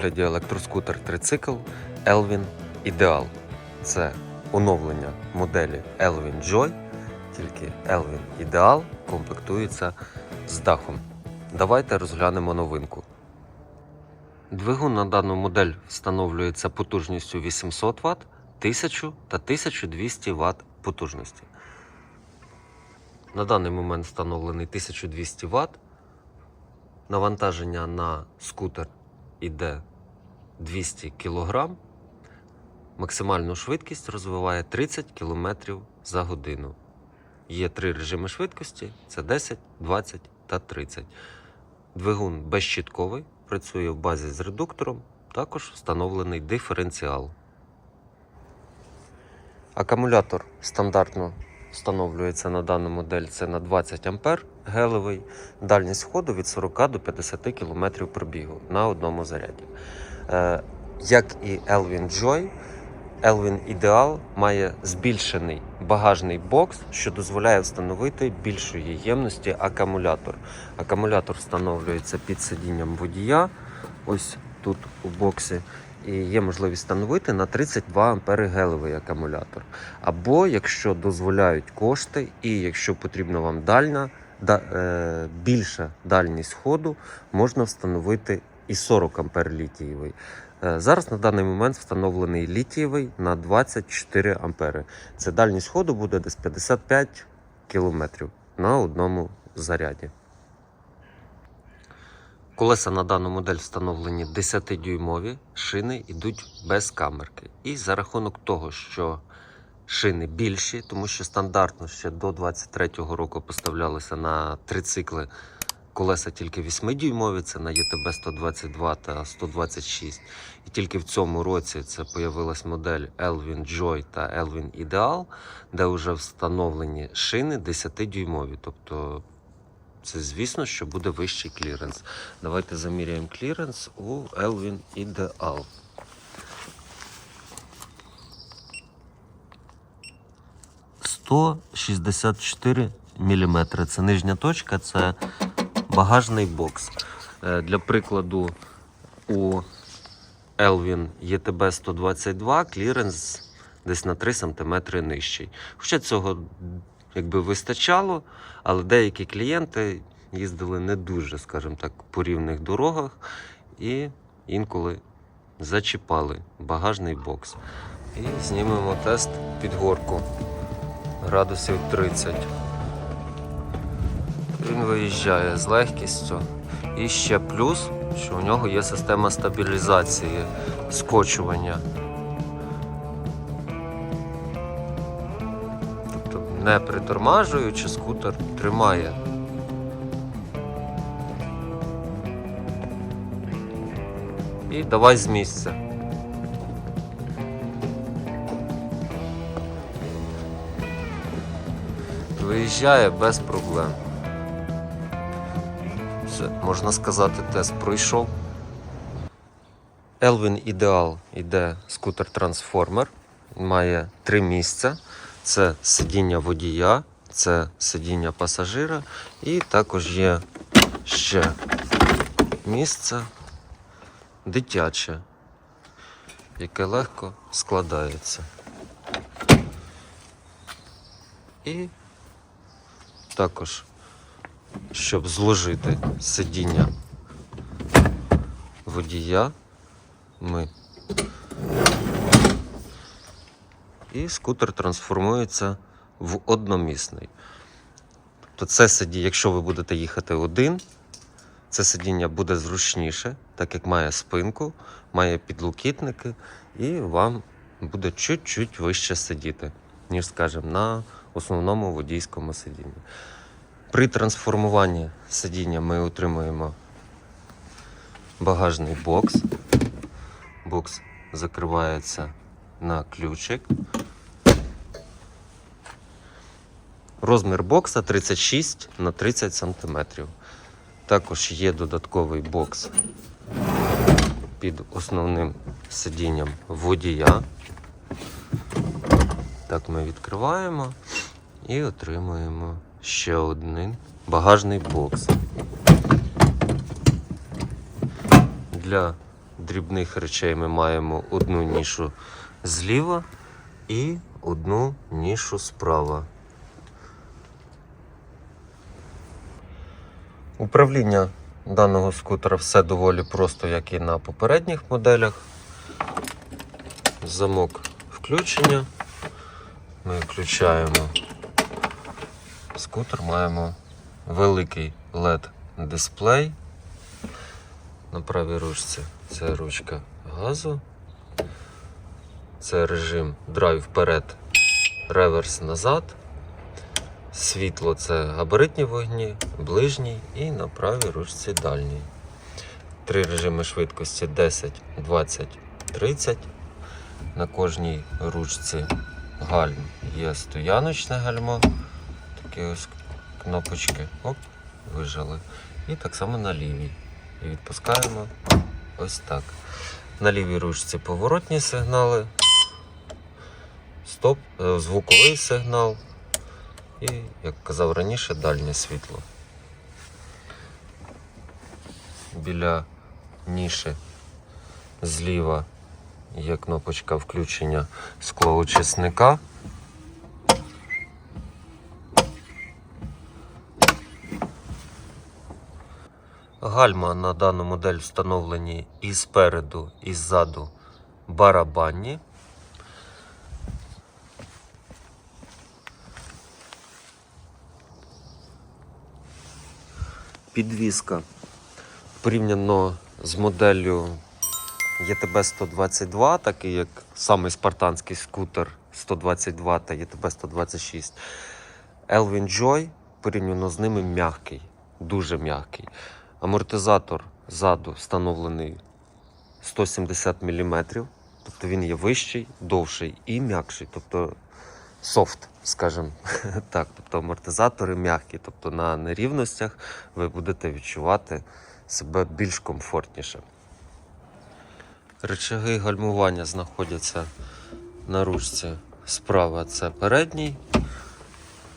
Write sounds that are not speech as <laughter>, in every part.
Огляді електроскутер трицикл Elvin Ideal. Це оновлення моделі Elvin Joy, тільки Elvin Ideal комплектується з дахом. Давайте розглянемо новинку. Двигун на дану модель встановлюється потужністю 800 Вт, 1000 та 1200 Вт потужності. На даний момент встановлений 1200 Вт. Навантаження на скутер іде 200 кг. Максимальну швидкість розвиває 30 км за годину. Є три режими швидкості: це 10, 20 та 30. Двигун безщітковий, працює в базі з редуктором, також встановлений диференціал. Акумулятор стандартно встановлюється на дану модель це на 20 А гелевий, дальність ходу від 40 до 50 км пробігу на одному заряді. Е, як і Elvin Joy, Elvin Ideal має збільшений багажний бокс, що дозволяє встановити більшої ємності акумулятор. Акумулятор встановлюється під сидінням водія, ось тут у боксі. І є можливість встановити на 32 ампери гелевий акумулятор. Або якщо дозволяють кошти, і якщо потрібна вам дальна, да, е, більша дальність ходу, можна встановити і 40 ампер літієвий. Е, зараз на даний момент встановлений літієвий на 24 ампери. Це дальність ходу буде десь 55 кілометрів на одному заряді. Колеса на дану модель встановлені 10-дюймові, шини йдуть без камерки. І за рахунок того, що шини більші, тому що стандартно ще до 23-го року поставлялися на трицикли колеса тільки 8-дюймові, це на ЄТБ 122 та 126. І тільки в цьому році це появилась модель Elvin Joy та Elvin Ideal, де вже встановлені шини 10-дюймові. Тобто це звісно, що буде вищий кліренс. Давайте заміряємо кліренс у Elvin Ideal. Сто шістдесят міліметри. Це нижня точка, це багажний бокс. Е, Для прикладу, у Elvin ETB 122 кліренс десь на 3 см нижчий. Хоча цього якби вистачало, але деякі клієнти їздили не дуже, скажімо так, по рівних дорогах і інколи зачіпали багажний бокс. І знімемо тест під горку градусів 30. Він виїжджає з легкістю. І ще плюс, що у нього є система стабілізації, скочування. Тобто, не притормажуючи, скутер тримає. І давай з місця. Виїжджає без проблем. Можна сказати, тест пройшов. Elvin Ideal іде скутер-трансформер. Має три місця: це сидіння водія, це сидіння пасажира, і також є ще місце дитяче, яке легко складається. І також щоб зложити сидіння водія, ми. І скутер трансформується в одномісний. Тобто це сидіння, якщо ви будете їхати один, це сидіння буде зручніше, так як має спинку, має підлокітники, і вам буде чуть-чуть вище сидіти, ніж, скажімо, на основному водійському сидінні. При трансформуванні сидіння ми отримуємо багажний бокс. Бокс закривається на ключик. Розмір бокса 36 на 30 см. Також є додатковий бокс під основним сидінням водія. Так ми відкриваємо і отримуємо ще один багажний бокс. Для дрібних речей ми маємо одну нішу зліва і одну нішу справа. Управління даного скутера все доволі просто, як і на попередніх моделях. Замок включення. Ми включаємо скутер, маємо великий LED дисплей. На правій ручці це ручка газу. Це режим драйв вперед, реверс назад. Світло це габаритні вогні, ближній і на правій ручці дальній. Три режими швидкості 10, 20, 30. На кожній ручці гальм є стояночне гальмо. Такі ось кнопочки. Оп, вижали. І так само на лівій. І відпускаємо ось так. На лівій ручці поворотні сигнали, стоп, е, звуковий сигнал і, як казав раніше, дальнє світло. Біля ніші зліва є кнопочка включення склоочисника. Гальма на дану модель встановлені і спереду, і ззаду барабанні. Підвізка порівняно з моделлю ЄТБ 122, такий як самий спартанський скутер 122 та ЄТБ 126. Elvin Joy порівняно з ними м'який, дуже м'який. Амортизатор ззаду встановлений 170 мм, тобто він є вищий, довший і м'якший, тобто софт, скажімо <laughs> так. Тобто амортизатори м'які, тобто на нерівностях ви будете відчувати себе більш комфортніше. Рычаги гальмування знаходяться на ручці справа це передній,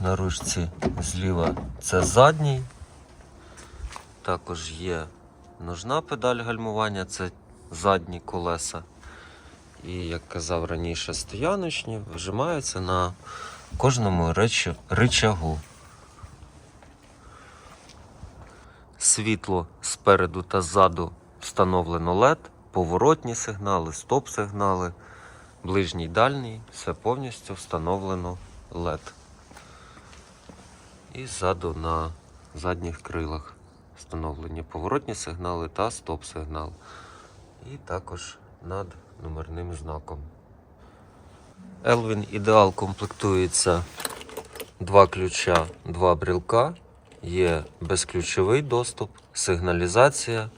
на ручці зліва це задній. Також є ножна педаль гальмування, це задні колеса. І, як казав раніше, стояночні вжимаються на кожному речі- ричагу. Світло спереду та ззаду встановлено LED, поворотні сигнали, стоп-сигнали, ближній дальній, все повністю встановлено LED. І ззаду на задніх крилах встановлені поворотні сигнали та стоп-сигнал. І також над номерним знаком. Elvin Ideal комплектується два ключа, два брілка. Є безключовий доступ, сигналізація,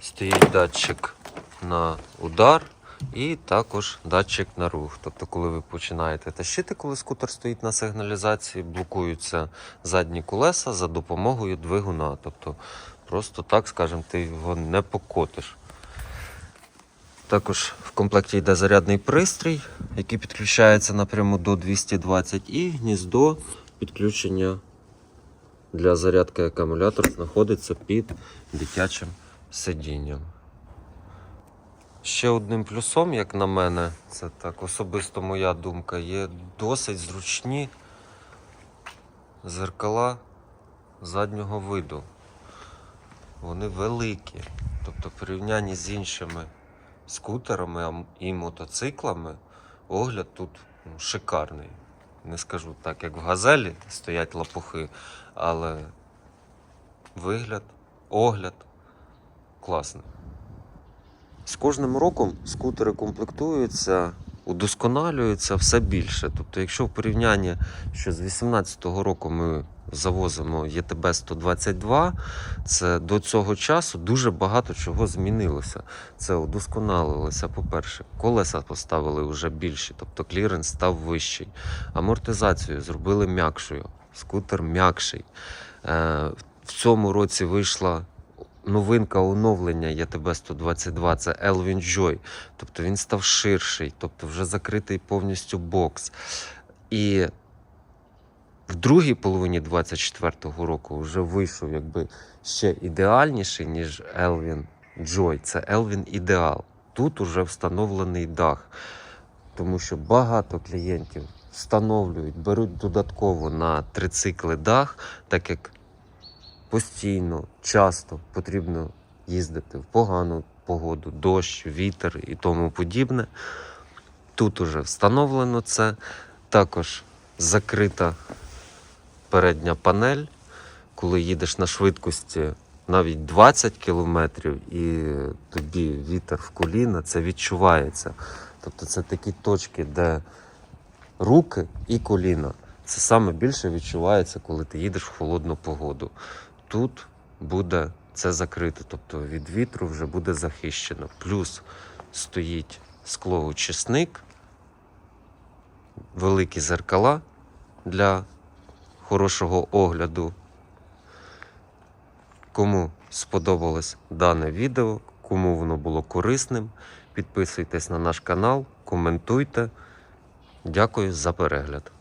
стоїть датчик на удар і також датчик на рух. Тобто, коли ви починаєте тащити, коли скутер стоїть на сигналізації, блокуються задні колеса за допомогою двигуна. Тобто, просто так, скажімо, ти його не покотиш. Також в комплекті йде зарядний пристрій, який підключається напряму до 220 і гніздо підключення для зарядки акумулятора знаходиться під дитячим сидінням. Ще одним плюсом, як на мене, це так особисто моя думка, є досить зручні зеркала заднього виду. Вони великі. Тобто, в порівнянні з іншими скутерами і мотоциклами, огляд тут ну, шикарний. Не скажу так, як в газелі стоять лапухи, але вигляд, огляд класний. З кожним роком скутери комплектуються, удосконалюються все більше. Тобто, якщо в порівнянні, що з 2018 року ми завозимо ЄТБ 122, це до цього часу дуже багато чого змінилося. Це удосконалилося, по-перше, колеса поставили вже більші, тобто кліренс став вищий. Амортизацію зробили м'якшою, скутер м'якший. Е, В цьому році вийшла новинка оновлення ЄТБ 122 це Elvin Joy. Тобто він став ширший, тобто вже закритий повністю бокс. І в другій половині 24-го року вже вийшов якби ще ідеальніший, ніж Elvin Joy, це Elvin Ідеал. Тут уже встановлений дах, тому що багато клієнтів встановлюють, беруть додатково на трицикли дах, так як постійно, часто потрібно їздити в погану погоду, дощ, вітер і тому подібне. Тут уже встановлено це. Також закрита передня панель, коли їдеш на швидкості навіть 20 кілометрів і тобі вітер в коліна, це відчувається. Тобто це такі точки, де руки і коліна. Це саме більше відчувається, коли ти їдеш в холодну погоду. Тут буде це закрито, тобто від вітру вже буде захищено. Плюс стоїть склоочисник, великі зеркала для хорошого огляду. Кому сподобалось дане відео, кому воно було корисним, підписуйтесь на наш канал, коментуйте. Дякую за перегляд.